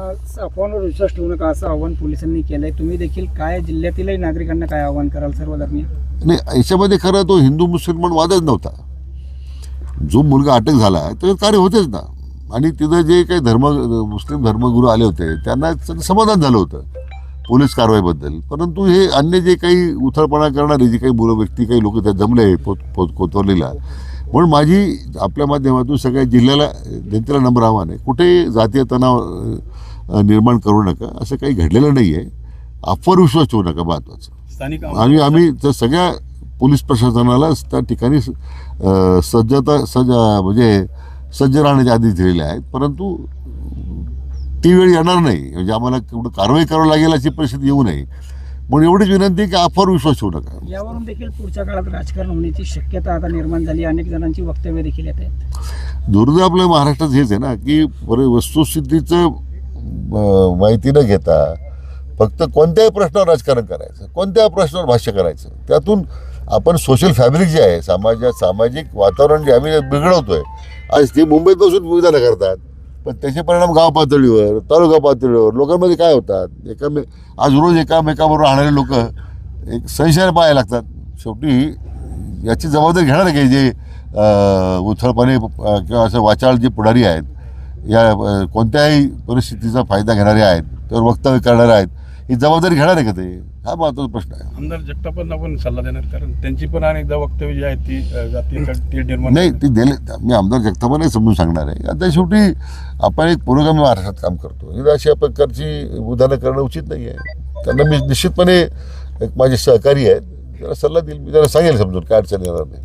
अफवांवर विश्वास ठेवू नका असं आव्हान पोलिसांनी केलंय. तुम्ही देखील काय जिल्ह्यातीलही नागरिकांना काय आव्हान कराल सर्व धर्मीय नाही याच्यामध्ये खरं तो हिंदू मुस्लिम पण वादच नव्हता. जो मुलगा अटक झाला त्याच्यात कार्य होतेच ना. आणि तिथं जे काही धर्म मुस्लिम धर्मगुरू आले होते त्यांना समाधान झालं होतं पोलीस कारवाईबद्दल. परंतु हे अन्य जे काही उथळपणा करणारे जे काही मुलं व्यक्ती काही लोक त्यात जमले पोत पोत कोतवालीला. म्हणून माझी आपल्या माध्यमातून सगळ्या जिल्ह्याला जनतेला नम्र आव्हान आहे. कुठे जातीय तणाव निर्माण करू नका. असं काही घडलेलं नाही आहे अफवावर विश्वास ठेवू नका महत्त्वाचं आणि आम्ही त्या सगळ्या पोलीस प्रशासनाला त्या ठिकाणी सज्जता सज्ज म्हणजे सज्ज राहण्याच्या आधी दिलेल्या आहेत. परंतु ती वेळ येणार नाही. म्हणजे आम्हाला कुठं कारवाई करावी लागेल अशी परिस्थिती येऊ नये. म्हणून एवढीच विनंती आहे की अफवावर विश्वास ठेवू नका. यावरून देखील पुढच्या काळात राजकारण होण्याची शक्यता आता निर्माण झाली. अनेक जणांची वक्तव्य देखील येत आहेत. दुर्दैव आपल्या महाराष्ट्रात हेच आहे ना की बरे वस्तुस्थितीचं माहिती न घेता फक्त कोणत्याही प्रश्नावर राजकारण करायचं कोणत्याही प्रश्नावर भाष्य करायचं. त्यातून आपण सोशल फॅब्रिक जे आहे समाजात सामाजिक वातावरण जे आम्ही बिघडवतोय आज ते मुंबईत बसून विधानं करतात पण त्याचे परिणाम गाव पातळीवर तालुका पातळीवर लोकांमध्ये काय होतात? एकामे आज रोज एकामेकाबरोबर राहणारे लोक एक संशयाने पाहायला लागतात. शेवटी याची जबाबदारी घेणार काही जे उथळपणे किंवा असं वाचाळ जे पुढारी आहेत या कोणत्याही परिस्थितीचा फायदा घेणारे आहेत त्यावर वक्तव्य करणारे आहेत ही जबाबदारी घेणार आहे का ते? हा महत्त्वाचा प्रश्न आहे. आमदार जगतापांना पण सल्ला देणार कारण त्यांची पण अनेकदा वक्तव्य जी आहेत ती तेढ निर्माण नाही ती दिले मी आमदार जगतापा नाही समजून सांगणार आहे. आता शेवटी आपण एक पुरोगामी महाराष्ट्रात काम करतो. अशा प्रकारची उदाहरणं करणं उचित नाही आहे. त्यांना मी निश्चितपणे एक माझे सहकारी आहेत त्याला सल्ला देईल मी त्याला सांगेल समजून काय अडचण येणार नाही.